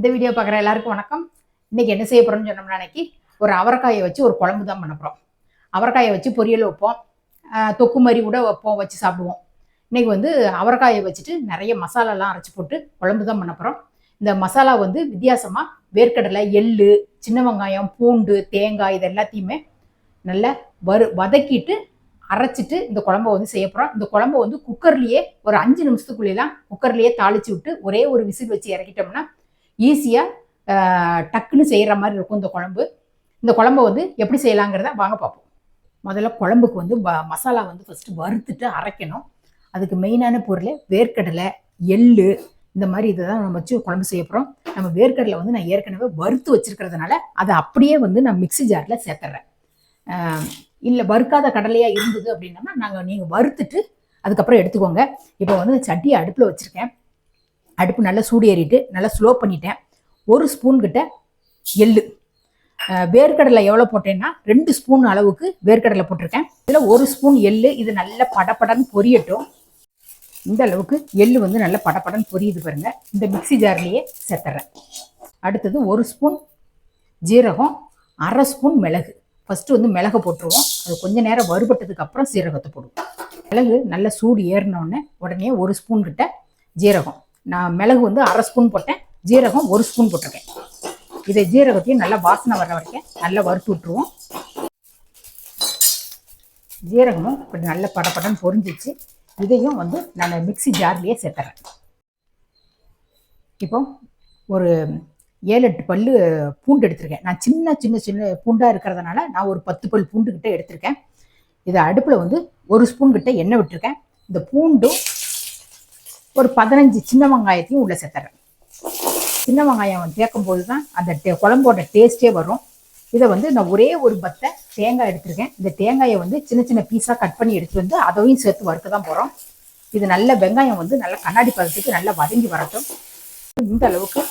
இந்த வீடியோ பார்க்குற எல்லாருக்கும் வணக்கம். இன்றைக்கி என்ன செய்ய போகிறோம்னு சொன்னோம்னா அன்னைக்கு ஒரு அவரைக்காயை வச்சு ஒரு குழம்பு தான் பண்ண போகிறோம் அவரைக்காயை வச்சு பொரியல் வைப்போம். தொக்கு மாதிரி கூட வைப்போம் வச்சு சாப்பிடுவோம். இன்றைக்கி வந்து அவரைக்காயை வச்சுட்டு நிறைய மசாலாலாம் அரைச்சி போட்டு குழம்பு தான் பண்ண போகிறோம் இந்த மசாலா வந்து வித்தியாசமாக வேர்க்கடலை எள்ளு சின்ன வெங்காயம் பூண்டு தேங்காய் இது எல்லாத்தையுமே நல்லா வறு வதக்கிட்டு அரைச்சிட்டு இந்த குழம்ப வந்து செய்ய போகிறோம் இந்த குழம்ப வந்து குக்கர்லேயே ஒரு அஞ்சு நிமிஷத்துக்குள்ளேலாம் குக்கர்லேயே தாளிச்சு விட்டு ஒரே ஒரு விசில் வச்சு இறக்கிட்டோம்னா ஈஸியாக டக்குன்னு செய்கிற மாதிரி இருக்கும் இந்த குழம்பு. இந்த குழம்ப வந்து எப்படி செய்யலாங்கிறத வாங்க பார்ப்போம். முதல்ல குழம்புக்கு வந்து வ- மசாலா வந்து ஃபஸ்ட்டு வறுத்துட்டு அரைக்கணும். அதுக்கு மெயினான பொருள் வேர்க்கடலை எள்ளு இந்த மாதிரி இதை தான் நம்ம வச்சு குழம்பு செய்ய போகிறோம் நம்ம வேர்க்கடலை வந்து நான் ஏற்கனவே வறுத்து வச்சுருக்கிறதுனால அதை அப்படியே வந்து நான் மிக்ஸி ஜாரில் சேர்த்துறேன். இல்லை வறுக்காத கடலையாக இருந்தது அப்படின்னம்னா நாங்கள் நீங்கள் வறுத்துட்டு அதுக்கப்புறம் எடுத்துக்கோங்க. இப்போ வந்து சட்டியை அடுப்பில் வச்சுருக்கேன். அடுப்பு நல்லா சூடு ஏறிட்டு நல்லா ஸ்லோ பண்ணிட்டேன். ஒரு ஸ்பூன் கிட்ட எள்ளு. வேர்க்கடலை எவ்வளோ போட்டேன்னா ரெண்டு ஸ்பூன் அளவுக்கு வேர்க்கடலை போட்டிருக்கேன். இதில் ஒரு ஸ்பூன் எள் இது நல்லா படப்படன்னு பொரியட்டும். இந்த அளவுக்கு எள்ளு வந்து நல்லா படப்படன்னு பொரியுது பாருங்க. இந்த மிக்ஸி ஜார்லேயே சேர்த்துறேன். அடுத்தது ஒரு ஸ்பூன் ஜீரகம் அரை ஸ்பூன் மிளகு. ஃபஸ்ட்டு வந்து மிளகு போட்டுருவோம். அது கொஞ்சம் நேரம் வறுபட்டதுக்கு அப்புறம் சீரகத்தை போடுவோம். மிளகு நல்லா சூடு ஏறினோடனே உடனே ஒரு ஸ்பூன் கிட்ட ஜீரகம். நான் மிளகு வந்து அரை ஸ்பூன் போட்டேன். ஜீரகம் ஒரு ஸ்பூன் போட்டிருக்கேன். இதை ஜீரகத்தையும் நல்லா வாசனை வர வரைக்கும் நல்லா வறுத்து விட்டுருவோம். ஜீரகமும் இப்படி நல்ல படபடன்னு பொரிஞ்சிச்சு. இதையும் வந்து நான் மிக்ஸி ஜார்லேயே சேர்த்துறேன். இப்போ ஒரு ஏழு எட்டு பல்லு பூண்டு எடுத்திருக்கேன். நான் சின்ன சின்ன சின்ன பூண்டாக இருக்கிறதுனால நான் ஒரு பத்து பல் பூண்டுக்கிட்ட எடுத்திருக்கேன். இதை அடுப்பில் வந்து ஒரு ஸ்பூன் கிட்ட எண்ணெய் விட்டுருக்கேன். இந்த பூண்டும் ஒரு பதினஞ்சு சின்ன வெங்காயத்தையும் உள்ளே சேர்த்துறேன். சின்ன வெங்காயம் சேர்க்கும் போது தான் அந்த டே குழம்போட டேஸ்ட்டே வரும். இதை வந்து நான் ஒரே ஒரு பத்தை தேங்காய் எடுத்திருக்கேன். இந்த தேங்காயை வந்து சின்ன சின்ன பீஸாக கட் பண்ணி எடுத்துட்டு வந்து அதையும் சேர்த்து வறுக்க தான் போகிறோம் இது நல்ல வெங்காயம் வந்து நல்ல கண்ணாடி பதத்துக்கு நல்லா வதங்கி வரட்டும். இந்த அளவுக்கு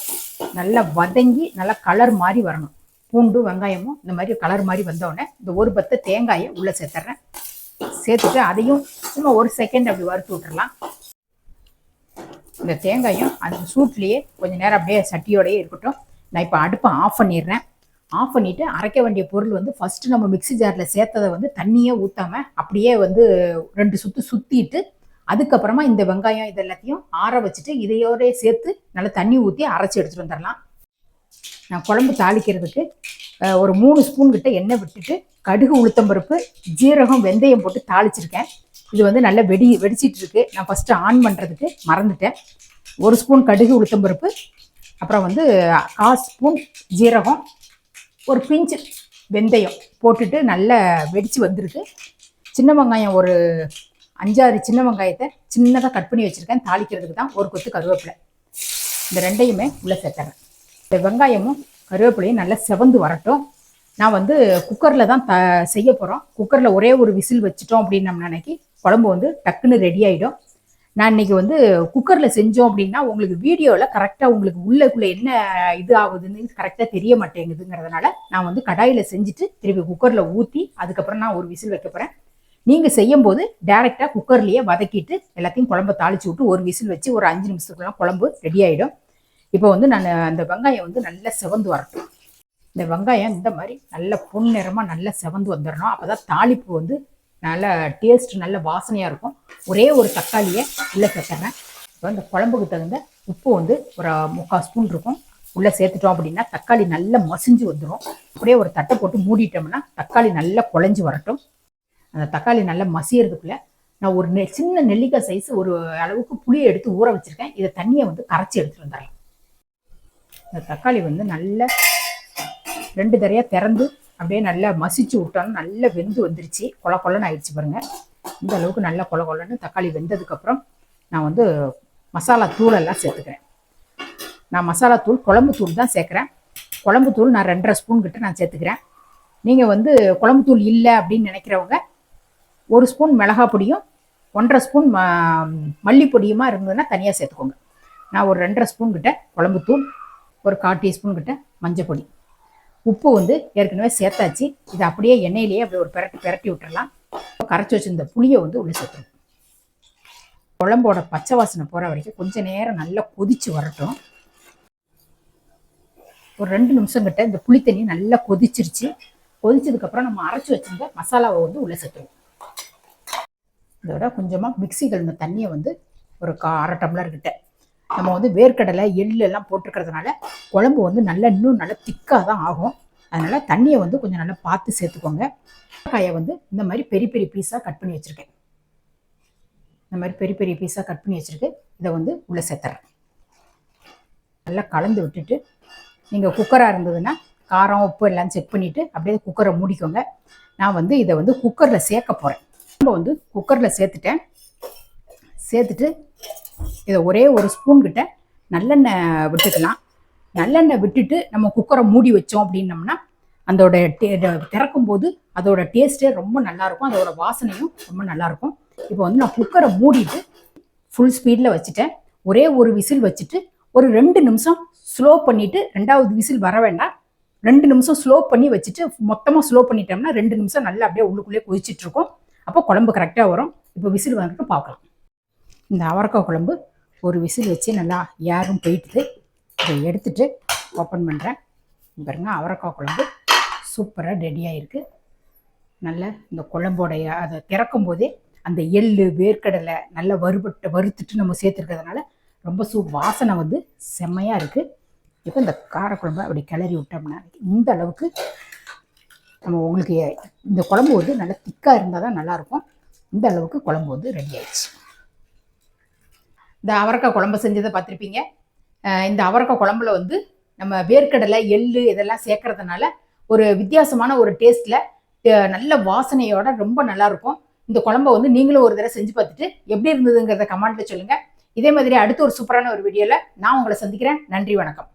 நல்லா வதங்கி நல்லா கலர் மாதிரி வரணும். பூண்டு வெங்காயமும் இந்த மாதிரி கலர் மாதிரி வந்தோடனே இந்த ஒரு பத்தை தேங்காயை உள்ளே சேர்த்துட்றேன் சேர்த்துட்டு அதையும் சும்மா ஒரு செகண்ட் அப்படி வறுத்து விட்டுறலாம். இந்த தேங்காயும் அந்த சூட்லேயே கொஞ்சம் நேரம் அப்படியே சட்டியோடயே இருக்கட்டும். நான் இப்போ அடுப்பை ஆஃப் பண்ணிடுறேன். ஆஃப் பண்ணிவிட்டு அரைக்க வேண்டிய பொருள் வந்து ஃபஸ்ட்டு நம்ம மிக்ஸி ஜாரில் சேர்த்ததை வந்து தண்ணியே ஊற்றாம அப்படியே வந்து ரெண்டு சுற்று சுற்றிட்டு அதுக்கப்புறமா இந்த வெங்காயம் இது எல்லாத்தையும் ஆற வச்சுட்டு இதையோடய சேர்த்து நல்லா தண்ணி ஊற்றி அரைச்சி எடுத்துகிட்டு வந்துடலாம். நான் குழம்பு தாளிக்கிறதுக்கு ஒரு மூணு ஸ்பூன் கிட்ட எண்ணெய் விட்டுட்டு கடுகு உளுத்தம்பருப்பு ஜீரகம் வெந்தயம் போட்டு தாளிச்சிருக்கேன். இது வந்து நல்லா வெடி வெடிச்சிட்டு இருக்கு நான் ஃபஸ்ட்டு ஆன் பண்ணுறதுக்கு மறந்துட்டேன். ஒரு ஸ்பூன் கடுகு உளுத்தம்பருப்பு அப்புறம் வந்து கால் ஸ்பூன் ஜீரகம் ஒரு பிஞ்சு வெந்தயம் போட்டுட்டு நல்லா வெடிச்சு வந்திருக்கு. சின்ன வெங்காயம் ஒரு அஞ்சாறு சின்ன வெங்காயத்தை சின்னதாக கட் பண்ணி வச்சுருக்கேன். தாளிக்கிறதுக்கு தான் ஒரு கொத்து கருவேப்பிலை. இந்த ரெண்டையுமே உள்ளே சேர்த்துறேன். இந்த வெங்காயமும் கருவேப்பிலையும் நல்லா செவந்து வரட்டும். நான் வந்து குக்கரில் தான் த செய்ய போகிறோம் குக்கரில் ஒரே ஒரு விசில் வச்சிட்டோம் அப்படின்னு நம்ம நினைக்கி குழம்பு வந்து டக்குன்னு ரெடி ஆகிடும் நான் இன்னைக்கு வந்து குக்கரில் செஞ்சோம் அப்படின்னா உங்களுக்கு வீடியோவில் கரெக்டாக உங்களுக்கு உள்ளக்குள்ளே என்ன இது ஆகுதுன்னு கரெக்டாக தெரிய மாட்டேங்குதுங்கிறதுனால நான் வந்து கடாயில் செஞ்சுட்டு திருப்பி குக்கரில் ஊற்றி அதுக்கப்புறம் நான் ஒரு விசில் வைக்க போகிறேன் நீங்கள் செய்யும்போது டேரெக்டாக குக்கர்லேயே வதக்கிட்டு எல்லாத்தையும் குழம்ப தாளிச்சு விட்டு ஒரு விசில் வச்சு ஒரு அஞ்சு நிமிஷத்துக்குலாம் குழம்பு ரெடி ஆகிடும் இப்போ வந்து நான் அந்த வெங்காயம் வந்து நல்லா செவந்து வரட்டும். இந்த வெங்காயம் இந்த மாதிரி நல்ல பொன்னிறமாக நல்லா செவந்து வந்துடணும் அப்போ தான் தாளிப்பு வந்து நல்ல டேஸ்ட் நல்ல வாசனையாக இருக்கும். ஒரே ஒரு தக்காளியை உள்ளே சேர்த்துறேன். இப்போ இந்த குழம்புக்கு தகுந்த உப்பு வந்து ஒரு முக்கால் ஸ்பூன் இருக்கும். உள்ளே சேர்த்துட்டோம் அப்படின்னா தக்காளி நல்லா மசிஞ்சு வந்துடும் அப்படியே ஒரு தட்டை போட்டு மூடிட்டோம்னா தக்காளி நல்லா குழஞ்சி வரட்டும். அந்த தக்காளி நல்லா மசியறதுக்குள்ளே நான் ஒரு நெ சின்ன நெல்லிக்காய் சைஸ் ஒரு அளவுக்கு புளியை எடுத்து ஊற வச்சிருக்கேன். இதை தண்ணியை வந்து கரைச்சி எடுத்துகிட்டு வந்துடலாம். இந்த தக்காளி வந்து நல்ல ரெண்டு தரையாக திறந்து அப்படியே நல்லா மசிச்சு விட்டோன்னு நல்லா வெந்து வந்துருச்சு. கொல கொலன்னு ஆயிடுச்சு பாருங்க. இந்த அளவுக்கு நல்லா கொல கொலன்னு தக்காளி வெந்ததுக்கப்புறம் நான் வந்து மசாலா தூளெல்லாம் சேர்த்துக்கிறேன். நான் மசாலா தூள் குழம்பு தூள் தான் சேர்க்குறேன். குழம்பு தூள் நான் ரெண்டரை ஸ்பூன் கிட்ட நான் சேர்த்துக்கிறேன். நீங்கள் வந்து குழம்பு தூள் இல்லை அப்படின்னு நினைக்கிறவங்க ஒரு ஸ்பூன் மிளகாய் பொடியும் ஒன்றரை ஸ்பூன் ம மல்லிப்பொடியுமா இருந்ததுன்னா தனியாக சேர்த்துக்கோங்க. நான் ஒரு ரெண்டரை ஸ்பூன் கிட்ட குழம்பு தூள் ஒரு கால் டீஸ்பூன் கிட்ட மஞ்சள் பொடி உப்பு வந்து ஏற்கனவே சேர்த்தாச்சு. இதை அப்படியே எண்ணெயிலேயே அப்படி ஒரு பெரட்டி பெரட்டி விட்டுறலாம். கரைச்சி வச்சிருந்த புளியை வந்து உள்ளே சேர்த்துருவோம் குழம்போட பச்சை வாசனை போகிற வரைக்கும் கொஞ்சம் நேரம் நல்லா கொதித்து வரட்டும். ஒரு ரெண்டு நிமிஷம் கிட்ட இந்த புளி தண்ணி நல்லா கொதிச்சிருச்சு. கொதிச்சதுக்கப்புறம் நம்ம அரைச்சி வச்சிருந்த மசாலாவை வந்து உள்ளே சேர்த்துருவோம். இதோட கொஞ்சமாக மிக்ஸி கழுந்த தண்ணியை வந்து ஒரு கா அரை டம்ளர் கிட்ட நம்ம வந்து வேர்க்கடலை எள்ளு எல்லாம் போட்டிருக்கிறதுனால குழம்பு வந்து நல்லா இன்னும் நல்லா திக்காக தான் ஆகும். அதனால் தண்ணியை வந்து கொஞ்சம் நல்லா பார்த்து சேர்த்துக்கோங்க. காயை வந்து இந்த மாதிரி பெரிய பெரிய பீஸாக கட் பண்ணி வச்சுருக்கேன். இந்த மாதிரி பெரிய பெரிய பீஸாக கட் பண்ணி வச்சுருக்கு இதை வந்து உள்ளே சேர்த்துறேன். நல்லா கலந்து விட்டுட்டு நீங்கள் குக்கராக இருந்ததுன்னா காரம் உப்பு எல்லாம் செக் பண்ணிவிட்டு அப்படியே குக்கரை மூடிக்கோங்க. நான் வந்து இதை வந்து குக்கரில் சேர்க்க போகிறேன் நம்ம வந்து குக்கரில் சேர்த்துட்டேன். சேர்த்துட்டு இதை ஒரே ஒரு ஸ்பூன் கிட்ட நல்லெண்ணெய் விட்டுக்கலாம். நல்லெண்ணெய் விட்டுட்டு நம்ம குக்கரை மூடி வச்சோம் அப்படின்னம்னா அதோட டே திறக்கும் போது அதோட டேஸ்ட்டே ரொம்ப நல்லாயிருக்கும் அதோட வாசனையும் ரொம்ப நல்லாயிருக்கும் இப்போ வந்து நான் குக்கரை மூடிட்டு ஃபுல் ஸ்பீடில் வச்சுட்டேன். ஒரே ஒரு விசில் வச்சுட்டு ஒரு ரெண்டு நிமிஷம் ஸ்லோ பண்ணிவிட்டு ரெண்டாவது விசில் வர வேண்டாம். ரெண்டு நிமிஷம் ஸ்லோ பண்ணி வச்சுட்டு மொத்தமாக ஸ்லோ பண்ணிட்டோம்னா ரெண்டு நிமிஷம் நல்லா அப்படியே உள்ளுக்குள்ளே கொதிச்சிட்டு இருக்கும். அப்போ குழம்பு கரெக்டாக வரும். இப்போ விசில் வந்துட்டு பார்க்கலாம். இந்த அவரக்காய் குழம்பு ஒரு விசில் வச்சு நல்லா யாரும் போயிட்டுது. இதை எடுத்துட்டு ஓப்பன் பண்ணுறேன் பாருங்க அவரக்காய் குழம்பு சூப்பராக ரெடியாக இருக்குது நல்ல இந்த குழம்போடைய அதை திறக்கும் போதே அந்த எள்ளு வேர்க்கடலை நல்லா வறுபட்டு வறுத்துட்டு நம்ம சேர்த்துருக்கிறதுனால ரொம்ப சூ வாசனை வந்து செம்மையாக இருக்குது இப்போ இந்த காரக்குழம்பை அப்படி கிளறி விட்டோம்னா இந்த அளவுக்கு நம்ம உங்களுக்கு இந்த குழம்பு வந்து நல்லா திக்காக இருந்தால் தான் நல்லாயிருக்கும் இந்த அளவுக்கு குழம்பு வந்து ரெடி ஆயிடுச்சு. இந்த அவரக்காய் குழம்பு செஞ்சதை பார்த்துருப்பீங்க. இந்த அவரக்காய் குழம்புல வந்து நம்ம வேர்க்கடலை எள்ளு இதெல்லாம் சேர்க்கறதுனால ஒரு வித்தியாசமான ஒரு டேஸ்ட்டில் நல்ல வாசனையோட ரொம்ப நல்லா இருக்கும். இந்த குழம்ப வந்து நீங்களும் ஒரு தடவை செஞ்சு பார்த்துட்டு எப்படி இருந்ததுங்கிறத கமெண்ட்டில் சொல்லுங்கள் இதே மாதிரி அடுத்த ஒரு சூப்பரான ஒரு வீடியோவில் நான் உங்களை சந்திக்கிறேன். நன்றி வணக்கம்.